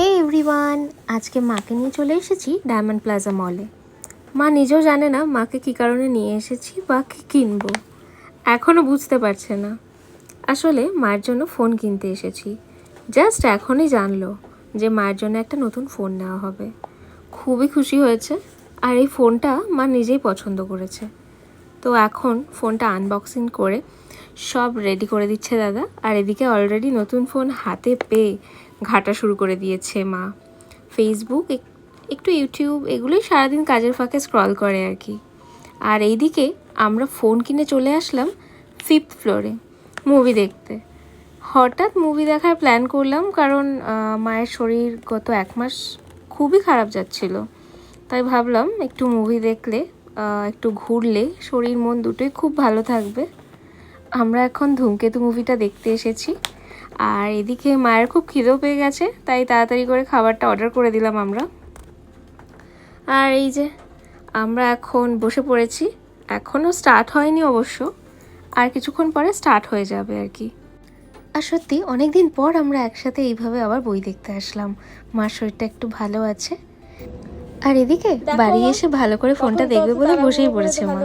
হে everyone আজকে মাকে নিয়ে চলে এসেছি ডায়মন্ড প্লাজা মলে মা নিজেও জানে না মাকে কী কারণে নিয়ে এসেছি বা কী কিনবো। এখনও বুঝতে পারছে না। আসলে মায়ের জন্য ফোন কিনতে এসেছি। জাস্ট এখনই জানলো যে মায়ের জন্য একটা নতুন ফোন নেওয়া হবে। খুবই খুশি হয়েছে আর এই ফোনটা মা নিজেই পছন্দ করেছে। তো এখন ফোনটা আনবক্সিং করে সব রেডি করে দিচ্ছে দাদা। আর এদিকে অলরেডি নতুন ফোন হাতে পেয়ে ঘাটা শুরু করে দিয়েছে মা। ফেসবুক এক- একটু ইউটিউব এগুলোই সারাদিন কাজের ফাঁকে স্ক্রল করে আর কি। আর এইদিকে আমরা ফোন কিনে চলে আসলাম ফিফথ ফ্লোরে মুভি দেখতে। হঠাৎ মুভি দেখার প্ল্যান করলাম কারণ মায়ের শরীর গত এক মাস খুবই খারাপ যাচ্ছিল। তাই ভাবলাম একটু মুভি দেখলে একটু ঘুরলে শরীর মন দুটোই খুব ভালো থাকবে। আমরা এখন ধূমকেতু মুভিটা দেখতে এসেছি। আর এদিকে মায়ের খুব খিদেও পেয়ে গেছে, তাই তাড়াতাড়ি করে খাবারটা অর্ডার করে দিলাম আমরা। আর এই যে, আমরা এখন বসে পড়েছি। এখনও স্টার্ট হয়নি অবশ্য, আর কিছুক্ষণ পরে স্টার্ট হয়ে যাবে আর কি। আর সত্যি অনেক দিন পর আমরা একসাথে এইভাবে আবার বই দেখতে আসলাম। মার শরীরটা একটু ভালো আছে। আর এদিকে বাড়ি এসে ভালো করে ফোনটা দেখবে বলে বসেই পড়েছে মা।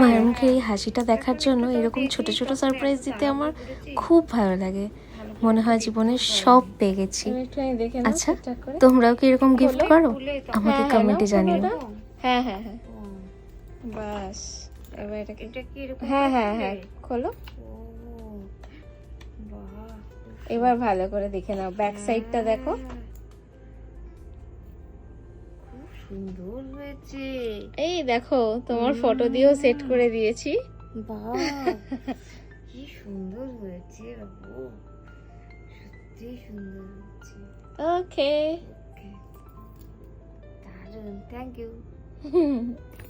মায়ের মুখে এই হাসিটা দেখার জন্য এরকম ছোট ছোট সারপ্রাইজ দিতে আমার খুব ভালো লাগে। মনে হয় জীবনে সব পেয়ে গেছি। আচ্ছা তোমরাও কি এরকম গিফট করো? আমাকে কমেন্টে জানিও। হ্যাঁ হ্যাঁ হ্যাঁ। বাস এবার এটাকে হ্যাঁ হ্যাঁ হ্যাঁ খোলো। এবার ভালো করে দেখে নাও। ব্যাক সাইডটা দেখো। সুন্দর হয়েছে। এই দেখো তোমার ফটো দিয়েও সেট করে দিয়েছি। বাহ কি সুন্দর হয়েছে বাবু। সত্যি সুন্দর হয়েছে। ওকে দারুণ দারুণ থ্যাংক ইউ